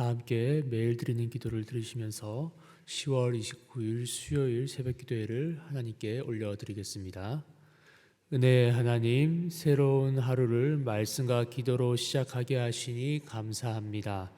다 함께 매일 드리는 기도를 들으시면서 10월 29일 수요일 새벽 기도회를 하나님께 올려드리겠습니다. 은혜의 하나님, 새로운 하루를 말씀과 기도로 시작하게 하시니 감사합니다.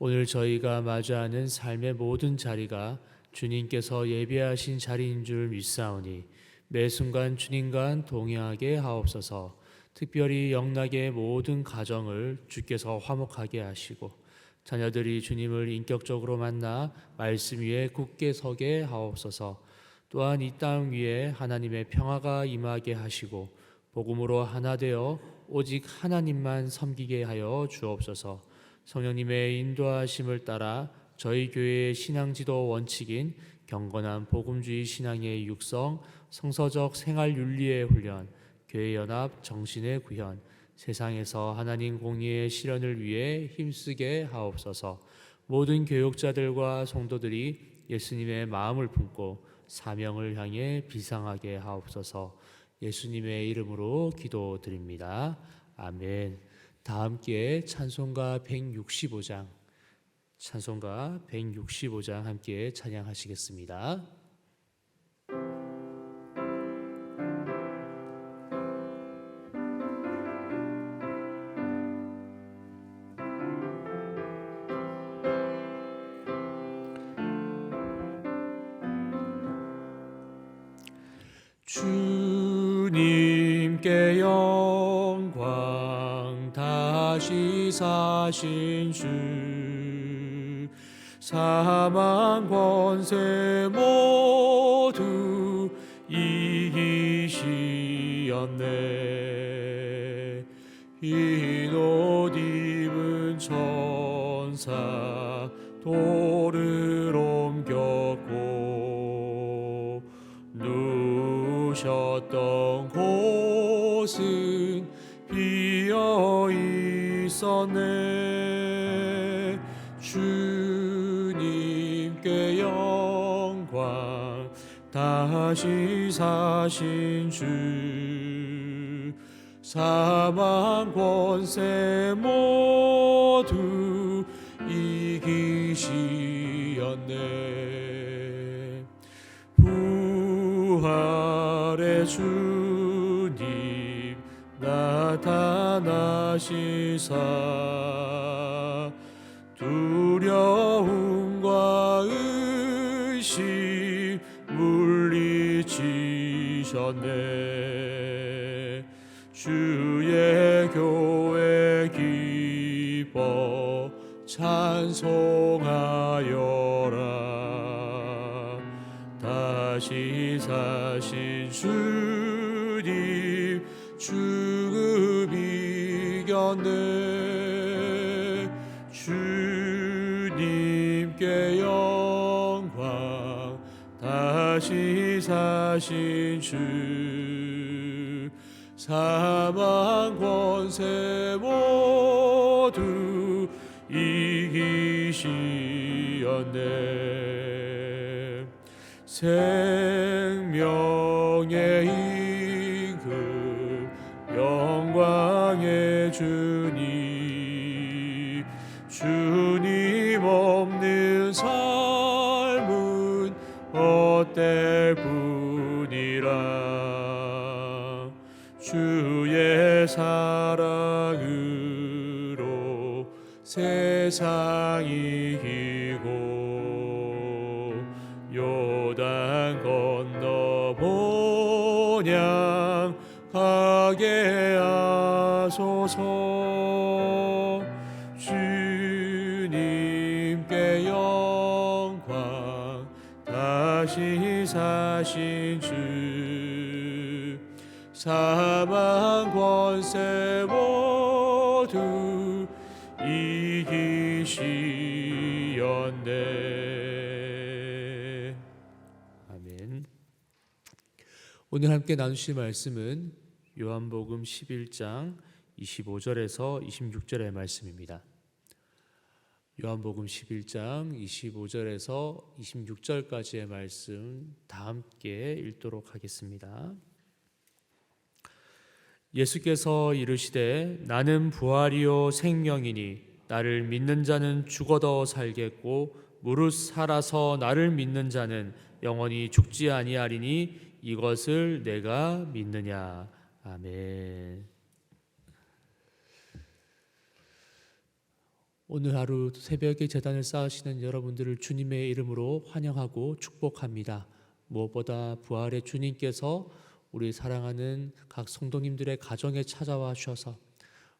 오늘 저희가 마주하는 삶의 모든 자리가 주님께서 예비하신 자리인 줄 믿사오니 매 순간 주님과 동행하게 하옵소서. 특별히 영락의 모든 가정을 주께서 화목하게 하시고 자녀들이 주님을 인격적으로 만나 말씀 위에 굳게 서게 하옵소서. 또한 이 땅 위에 하나님의 평화가 임하게 하시고 복음으로 하나 되어 오직 하나님만 섬기게 하여 주옵소서. 성령님의 인도하심을 따라 저희 교회의 신앙지도 원칙인 경건한 복음주의 신앙의 육성, 성서적 생활 윤리의 훈련, 교회 연합 정신의 구현, 세상에서 하나님 공의의 실현을 위해 힘쓰게 하옵소서. 모든 교육자들과 성도들이 예수님의 마음을 품고 사명을 향해 비상하게 하옵소서. 예수님의 이름으로 기도드립니다. 아멘. 다 함께 찬송가 165장 찬송가 165장 함께 찬양하시겠습니다. 사신 주. 사망 권세 모두 이기시었네. 흰옷 입은 천사 돌을 옮겼고 누셨던 곳은 비어 있었네 다시 사신 주. 사망 권세 모두 이기시었네. 부활의 주님 나타나시사. 두려움 찬송하여라. 다시 사신 주님 죽음 이겼네 주님께 영광 다시 사신 주 사망 권세 생명의 임금 영광의 주님 주님 없는 삶은 어때뿐이라. 주의 사랑으로 세상 이 하소서. 주님께 영광 다시 사신 주. 사망 권세 모두 이기시었네. 아멘. 오늘 함께 나누실 말씀은 요한복음 11장 25절에서 26절의 말씀입니다. 요한복음 11장 25절에서 26절까지의 말씀 다 함께 읽도록 하겠습니다. 예수께서 이르시되 나는 부활이요 생명이니 나를 믿는 자는 죽어도 살겠고 무릇 살아서 나를 믿는 자는 영원히 죽지 아니하리니 이것을 내가 믿느냐 아멘. 오늘 하루 새벽에 재단을 쌓으시는 여러분들을 주님의 이름으로 환영하고 축복합니다. 무엇보다 부활의 주님께서 우리 사랑하는 각 성도님들의 가정에 찾아와 주셔서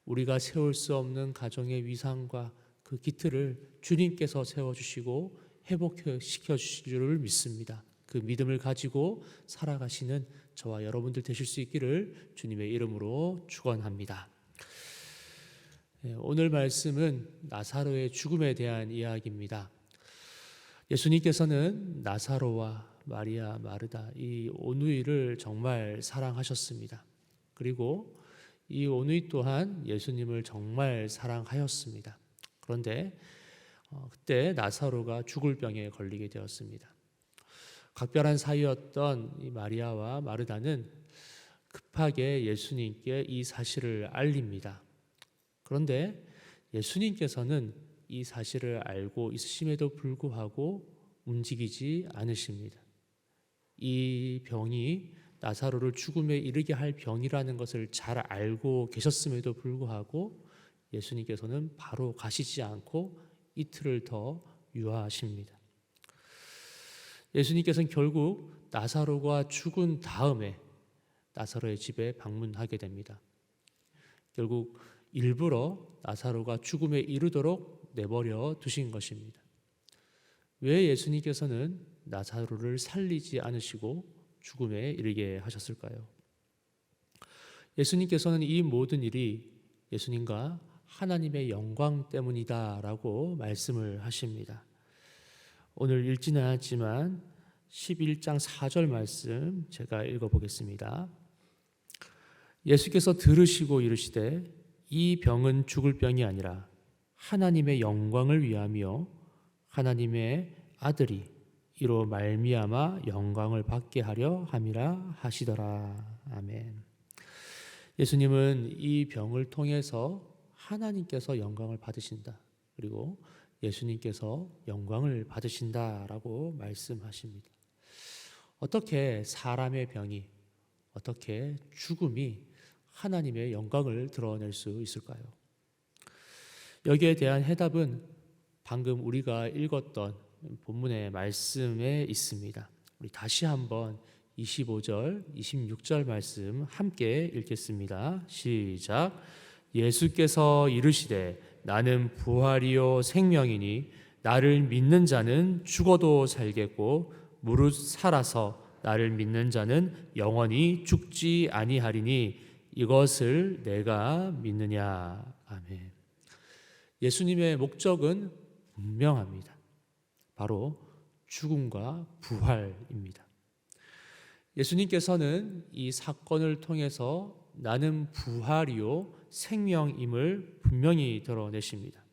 우리가 세울 수 없는 가정의 위상과 그 기틀을 주님께서 세워주시고 회복시켜 주실 줄을 믿습니다. 그 믿음을 가지고 살아가시는 저와 여러분들 되실 수 있기를 주님의 이름으로 축원합니다. 예, 오늘 말씀은 나사로의 죽음에 대한 이야기입니다. 예수님께서는 나사로와 마리아, 마르다 이 오누이를 정말 사랑하셨습니다. 그리고 이 오누이 또한 예수님을 정말 사랑하였습니다. 그런데 어, 그때 나사로가 죽을 병에 걸리게 되었습니다. 각별한 사이였던 이 마리아와 마르다는 급하게 예수님께 이 사실을 알립니다. 그런데 예수님께서는 이 사실을 알고 있으심에도 불구하고 움직이지 않으십니다. 이 병이 나사로를 죽음에 이르게 할 병이라는 것을 잘 알고 계셨음에도 불구하고 예수님께서는 바로 가시지 않고 이틀을 더 유하십니다. 예수님께서는 결국 나사로가 죽은 다음에 나사로의 집에 방문하게 됩니다. 결국 일부러 나사로가 죽음에 이르도록 내버려 두신 것입니다. 왜 예수님께서는 나사로를 살리지 않으시고 죽음에 이르게 하셨을까요? 예수님께서는 이 모든 일이 예수님과 하나님의 영광 때문이다라고 말씀을 하십니다. 오늘 읽지는 않았지만 11장 4절 말씀 제가 읽어보겠습니다. 예수께서 들으시고 이르시되 이 병은 죽을 병이 아니라 하나님의 영광을 위하며 하나님의 아들이 이로 말미암아 영광을 받게 하려 함이라 하시더라. 아멘. 예수님은 이 병을 통해서 하나님께서 영광을 받으신다. 그리고 예수님께서 영광을 받으신다라고 말씀하십니다. 어떻게 사람의 병이 어떻게 죽음이 하나님의 영광을 드러낼 수 있을까요? 여기에 대한 해답은 방금 우리가 읽었던 본문의 말씀에 있습니다. 우리 다시 한번 25절, 26절 말씀 함께 읽겠습니다. 시작. 예수께서 이르시되 나는 부활이요 생명이니 나를 믿는 자는 죽어도 살겠고 무릇 살아서 나를 믿는 자는 영원히 죽지 아니하리니 이것을 내가 믿느냐. 아멘. 예수님의 목적은 분명합니다. 바로 죽음과 부활입니다. 예수님께서는 이 사건을 통해서 나는 부활이요 생명임을 분명히 드러내십니다.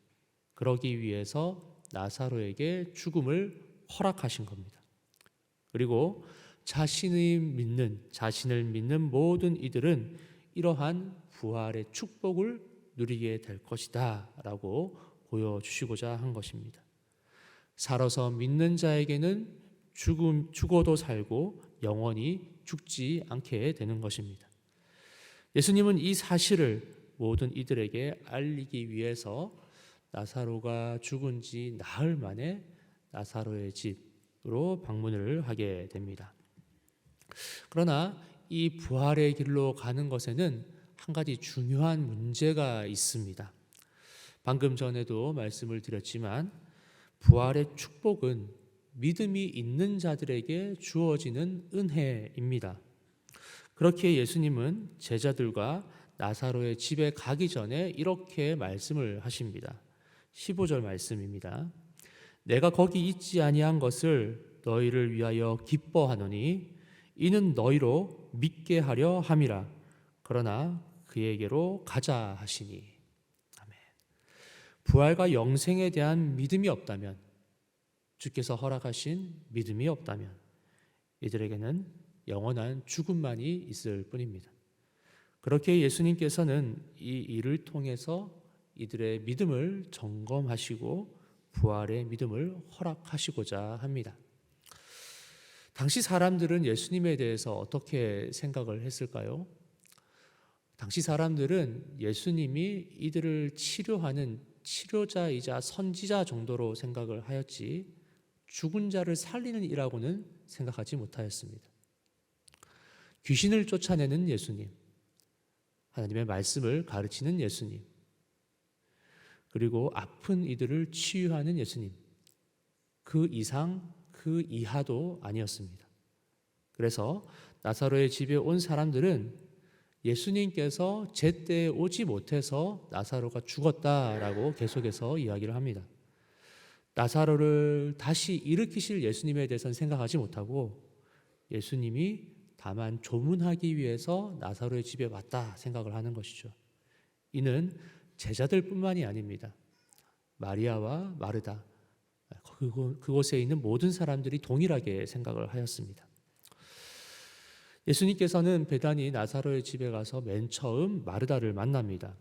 그러기 위해서 나사로에게 죽음을 허락하신 겁니다. 그리고 자신이 믿는 자신을 믿는 모든 이들은 이러한 부활의 축복을 누리게 될 것이다라고 보여주시고자 한 것입니다. 살아서 믿는 자에게는 죽음 죽어도 살고 영원히 죽지 않게 되는 것입니다. 예수님은 이 사실을 모든 이들에게 알리기 위해서 나사로가 죽은 지 나흘 만에 나사로의 집으로 방문을 하게 됩니다. 그러나 이 부활의 길로 가는 것에는 한 가지 중요한 문제가 있습니다. 방금 전에도 말씀을 드렸지만 부활의 축복은 믿음이 있는 자들에게 주어지는 은혜입니다. 그렇게 예수님은 제자들과 나사로의 집에 가기 전에 이렇게 말씀을 하십니다. 15절 말씀입니다. 내가 거기 있지 아니한 것을 너희를 위하여 기뻐하노니 이는 너희로 믿게 하려 함이라. 그러나 그에게로 가자 하시니. 아멘. 부활과 영생에 대한 믿음이 없다면 주께서 허락하신 믿음이 없다면 이들에게는 영원한 죽음만이 있을 뿐입니다. 그렇게 예수님께서는 이 일을 통해서 이들의 믿음을 점검하시고 부활의 믿음을 허락하시고자 합니다. 당시 사람들은 예수님에 대해서 어떻게 생각을 했을까요? 당시 사람들은 예수님이 이들을 치료하는 치료자이자 선지자 정도로 생각을 하였지 죽은 자를 살리는 이라고는 생각하지 못하였습니다. 귀신을 쫓아내는 예수님, 하나님의 말씀을 가르치는 예수님, 그리고 아픈 이들을 치유하는 예수님, 그 이상, 그 이하도 아니었습니다. 그래서 나사로의 집에 온 사람들은 예수님께서 제때에 오지 못해서 나사로가 죽었다라고 계속해서 이야기를 합니다. 나사로를 다시 일으키실 예수님에 대해서는 생각하지 못하고 예수님이 다만 조문하기 위해서 나사로의 집에 왔다 생각을 하는 것이죠. 이는 제자들뿐만이 아닙니다. 마리아와 마르다 그곳에 있는 모든 사람들이 동일하게 생각을 하였습니다. 예수님께서는 베단이 나사로의 집에 가서 맨 처음 마르다를 만납니다.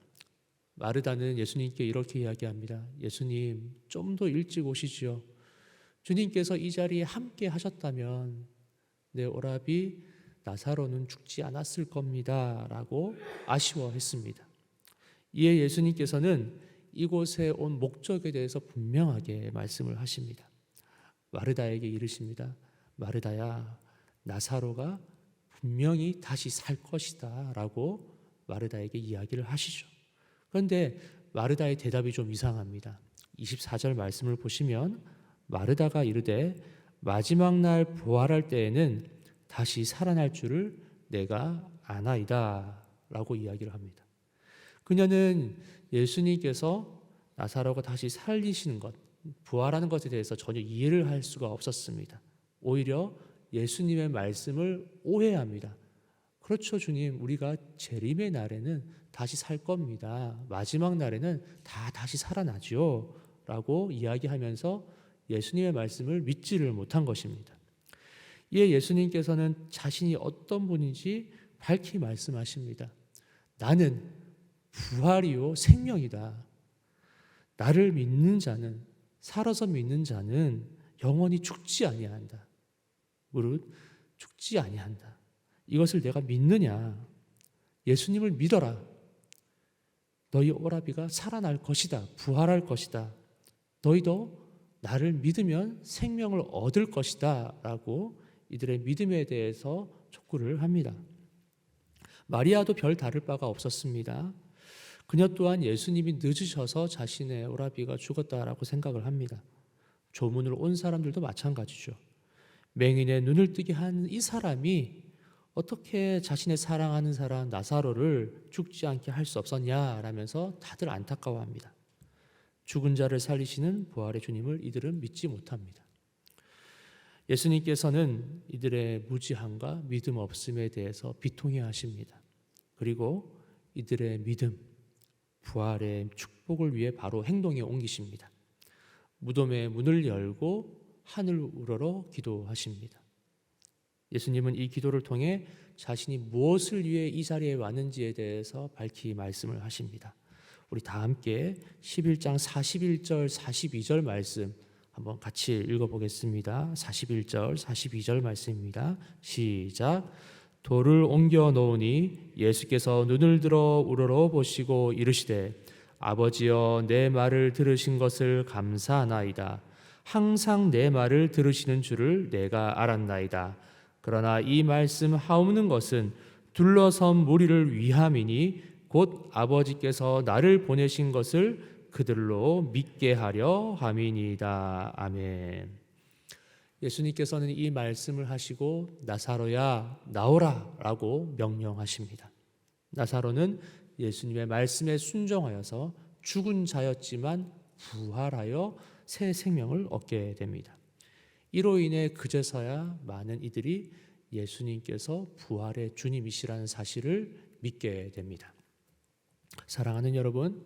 마르다는 예수님께 이렇게 이야기합니다. 예수님, 좀 더 일찍 오시지요. 주님께서 이 자리에 함께 하셨다면 내 오라비 나사로는 죽지 않았을 겁니다. 라고 아쉬워했습니다. 이에 예수님께서는 이곳에 온 목적에 대해서 분명하게 말씀을 하십니다. 마르다에게 이르십니다. 마르다야, 나사로가 분명히 다시 살 것이다. 라고 마르다에게 이야기를 하시죠. 그런데 마르다의 대답이 좀 이상합니다. 24절 말씀을 보시면 마르다가 이르되 마지막 날 부활할 때에는 다시 살아날 줄을 내가 아나이다. 라고 이야기를 합니다. 그녀는 예수님께서 나사로가 다시 살리시는 것, 부활하는 것에 대해서 전혀 이해를 할 수가 없었습니다. 오히려 예수님의 말씀을 오해합니다. 그렇죠, 주님. 우리가 재림의 날에는 다시 살 겁니다. 마지막 날에는 다 다시 살아나죠. 라고 이야기하면서 예수님의 말씀을 믿지를 못한 것입니다. 이에 예수님께서는 자신이 어떤 분인지 밝히 말씀하십니다. 나는 부활이요 생명이다. 나를 믿는 자는 살아서 믿는 자는 영원히 죽지 아니한다. 무릇 죽지 아니한다. 이것을 내가 믿느냐? 예수님을 믿어라. 너희 오라비가 살아날 것이다. 부활할 것이다. 너희도 나를 믿으면 생명을 얻을 것이다. 라고 이들의 믿음에 대해서 촉구를 합니다. 마리아도 별 다를 바가 없었습니다. 그녀 또한 예수님이 늦으셔서 자신의 오라비가 죽었다라고 생각을 합니다. 조문을 온 사람들도 마찬가지죠. 맹인의 눈을 뜨게 한 이 사람이 어떻게 자신의 사랑하는 사람 나사로를 죽지 않게 할 수 없었냐라면서 다들 안타까워합니다. 죽은 자를 살리시는 부활의 주님을 이들은 믿지 못합니다. 예수님께서는 이들의 무지함과 믿음 없음에 대해서 비통해 하십니다. 그리고 이들의 믿음, 부활의 축복을 위해 바로 행동에 옮기십니다. 무덤의 문을 열고 하늘 우러러 기도하십니다. 예수님은 이 기도를 통해 자신이 무엇을 위해 이 자리에 왔는지에 대해서 밝히 말씀을 하십니다. 우리 다 함께 11장 41절 42절 말씀 한번 같이 읽어보겠습니다. 41절 42절 말씀입니다. 시작. 돌을 옮겨 놓으니 예수께서 눈을 들어 우러러 보시고 이르시되 아버지여 내 말을 들으신 것을 감사하나이다. 항상 내 말을 들으시는 줄을 내가 알았나이다. 그러나 이 말씀 하옵는 것은 둘러선 무리를 위함이니 곧 아버지께서 나를 보내신 것을 그들로 믿게 하려 함이니이다. 아멘. 예수님께서는 이 말씀을 하시고 나사로야 나오라라고 명령하십니다. 나사로는 예수님의 말씀에 순종하여서 죽은 자였지만 부활하여 새 생명을 얻게 됩니다. 이로 인해 그제서야 많은 이들이 예수님께서 부활의 주님이시라는 사실을 믿게 됩니다. 사랑하는 여러분,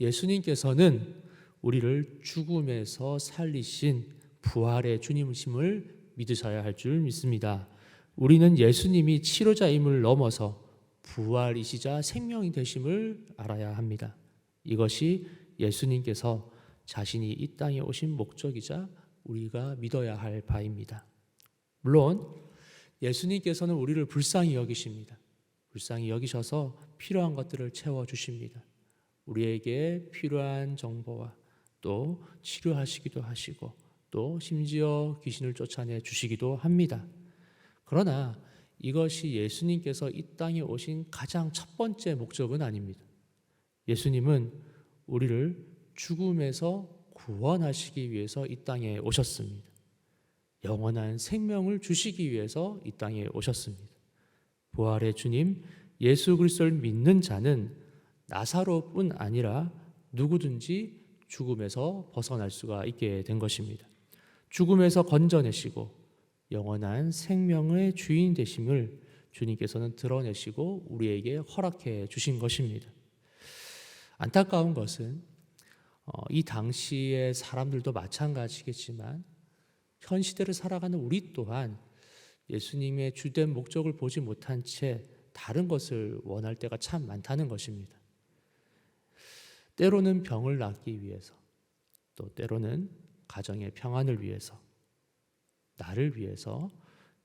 예수님께서는 우리를 죽음에서 살리신 부활의 주님이심을 믿으셔야 할 줄 믿습니다. 우리는 예수님이 치료자임을 넘어서 부활이시자 생명이 되심을 알아야 합니다. 이것이 예수님께서 자신이 이 땅에 오신 목적이자 우리가 믿어야 할 바입니다. 물론 예수님께서는 우리를 불쌍히 여기십니다. 불쌍히 여기셔서 필요한 것들을 채워 주십니다. 우리에게 필요한 정보와 또 치료하시기도 하시고 또 심지어 귀신을 쫓아내 주시기도 합니다. 그러나 이것이 예수님께서 이 땅에 오신 가장 첫 번째 목적은 아닙니다. 예수님은 우리를 죽음에서 구원하시기 위해서 이 땅에 오셨습니다. 영원한 생명을 주시기 위해서 이 땅에 오셨습니다. 부활의 주님 예수 그리스도를 믿는 자는 나사로뿐 아니라 누구든지 죽음에서 벗어날 수가 있게 된 것입니다. 죽음에서 건져내시고 영원한 생명의 주인 되심을 주님께서는 드러내시고 우리에게 허락해 주신 것입니다. 안타까운 것은 어, 이 당시의 사람들도 마찬가지겠지만 현 시대를 살아가는 우리 또한 예수님의 주된 목적을 보지 못한 채 다른 것을 원할 때가 참 많다는 것입니다. 때로는 병을 낫기 위해서, 또 때로는 가정의 평안을 위해서, 나를 위해서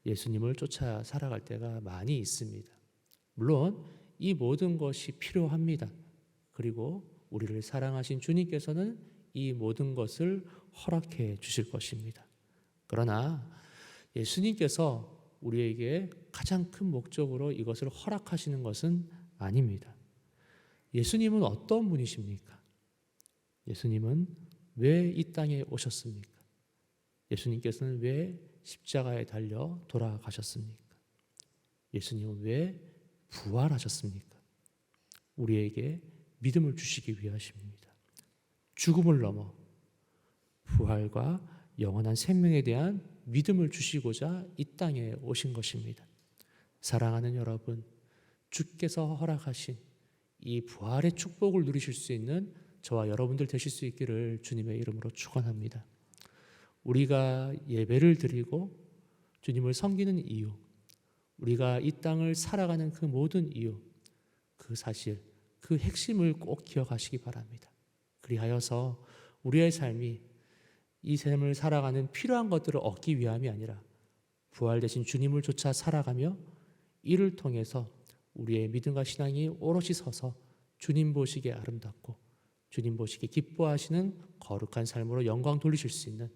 예수님을 쫓아 살아갈 때가 많이 있습니다. 물론 이 모든 것이 필요합니다. 그리고 우리를 사랑하신 주님께서는 이 모든 것을 허락해 주실 것입니다. 그러나 예수님께서 우리에게 가장 큰 목적으로 이것을 허락하시는 것은 아닙니다. 예수님은 어떤 분이십니까? 예수님은 왜 이 땅에 오셨습니까? 예수님께서는 왜 십자가에 달려 돌아가셨습니까? 예수님은 왜 부활하셨습니까? 우리에게 믿음을 주시기 위하십니다. 죽음을 넘어 부활과 영원한 생명에 대한 믿음을 주시고자 이 땅에 오신 것입니다. 사랑하는 여러분, 주께서 허락하신 이 부활의 축복을 누리실 수 있는 저와 여러분들 되실 수 있기를 주님의 이름으로 축원합니다. 우리가 예배를 드리고 주님을 섬기는 이유, 우리가 이 땅을 살아가는 그 모든 이유, 그 사실, 그 핵심을 꼭 기억하시기 바랍니다. 그리하여서 우리의 삶이 이 삶을 살아가는 필요한 것들을 얻기 위함이 아니라 부활되신 주님을 쫓아 살아가며 이를 통해서 우리의 믿음과 신앙이 오롯이 서서 주님 보시기에 아름답고 주님 보시기에 기뻐하시는 거룩한 삶으로 영광 돌리실 수 있는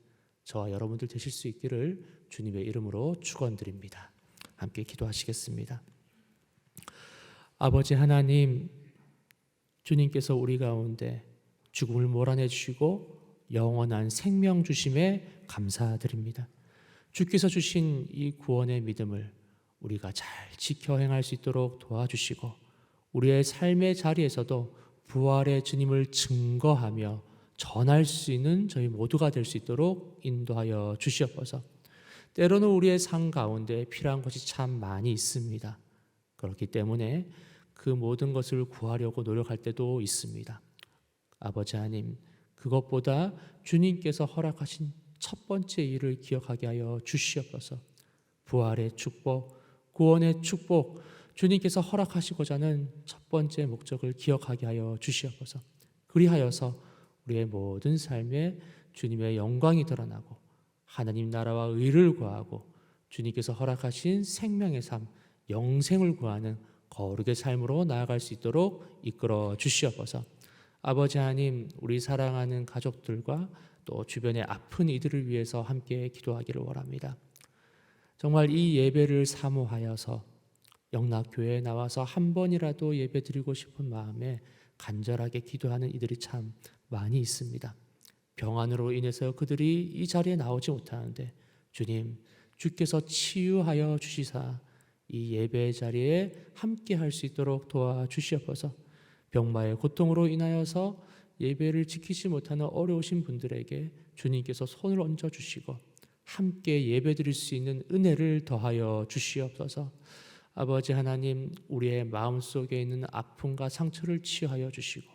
저와 여러분들 되실 수 있기를 주님의 이름으로 축원드립니다. 함께 기도하시겠습니다. 아버지 하나님 주님께서 우리 가운데 죽음을 몰아내 주시고 영원한 생명 주심에 감사드립니다. 주께서 주신 이 구원의 믿음을 우리가 잘 지켜 행할 수 있도록 도와주시고 우리의 삶의 자리에서도 부활의 주님을 증거하며 전할 수 있는 저희 모두가 될 수 있도록 인도하여 주시옵소서. 때로는 우리의 삶 가운데 필요한 것이 참 많이 있습니다. 그렇기 때문에 그 모든 것을 구하려고 노력할 때도 있습니다. 아버지 하나님, 그것보다 주님께서 허락하신 첫 번째 일을 기억하게 하여 주시옵소서. 부활의 축복, 구원의 축복, 주님께서 허락하시고자 하는 첫 번째 목적을 기억하게 하여 주시옵소서. 그리하여서 우리의 모든 삶에 주님의 영광이 드러나고 하나님 나라와 의를 구하고 주님께서 허락하신 생명의 삶, 영생을 구하는 거룩의 삶으로 나아갈 수 있도록 이끌어 주시옵소서. 아버지 하나님, 우리 사랑하는 가족들과 또 주변의 아픈 이들을 위해서 함께 기도하기를 원합니다. 정말 이 예배를 사모하여서 영락교회에 나와서 한 번이라도 예배 드리고 싶은 마음에 간절하게 기도하는 이들이 참 많이 있습니다. 병환으로 인해서 그들이 이 자리에 나오지 못하는데 주님 주께서 치유하여 주시사 이 예배 자리에 함께 할 수 있도록 도와 주시옵소서. 병마의 고통으로 인하여서 예배를 지키지 못하는 어려우신 분들에게 주님께서 손을 얹어 주시고 함께 예배 드릴 수 있는 은혜를 더하여 주시옵소서. 아버지 하나님, 우리의 마음 속에 있는 아픔과 상처를 치유하여 주시고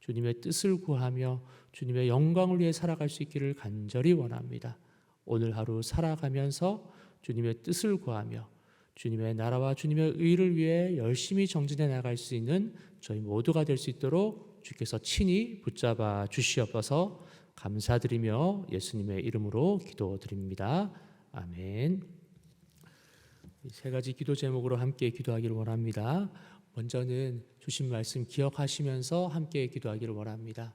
주님의 뜻을 구하며 주님의 영광을 위해 살아갈 수 있기를 간절히 원합니다. 오늘 하루 살아가면서 주님의 뜻을 구하며 주님의 나라와 주님의 의를 위해 열심히 정진해 나갈 수 있는 저희 모두가 될 수 있도록 주께서 친히 붙잡아 주시옵소서 감사드리며 예수님의 이름으로 기도드립니다. 아멘. 이세 가지 기도 제목으로 함께 기도하기를 원합니다. 먼저는 주신 말씀 기억하시면서 함께 기도하기를 원합니다.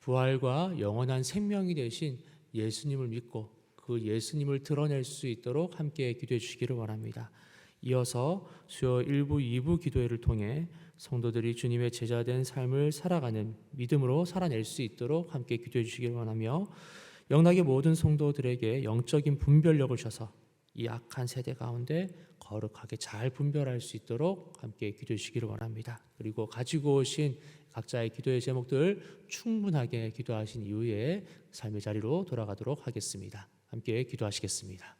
부활과 영원한 생명이 되신 예수님을 믿고 그 예수님을 드러낼 수 있도록 함께 기도해 주시기를 원합니다. 이어서 수요 1부, 2부 기도회를 통해 성도들이 주님의 제자된 삶을 살아가는 믿음으로 살아낼 수 있도록 함께 기도해 주시기를 원하며 영락의 모든 성도들에게 영적인 분별력을 주셔서 이 악한 세대 가운데 거룩하게 잘 분별할 수 있도록 함께 기도해 주시기를 원합니다. 그리고 가지고 오신 각자의 기도의 제목들 충분하게 기도하신 이후에 삶의 자리로 돌아가도록 하겠습니다. 함께 기도하시겠습니다.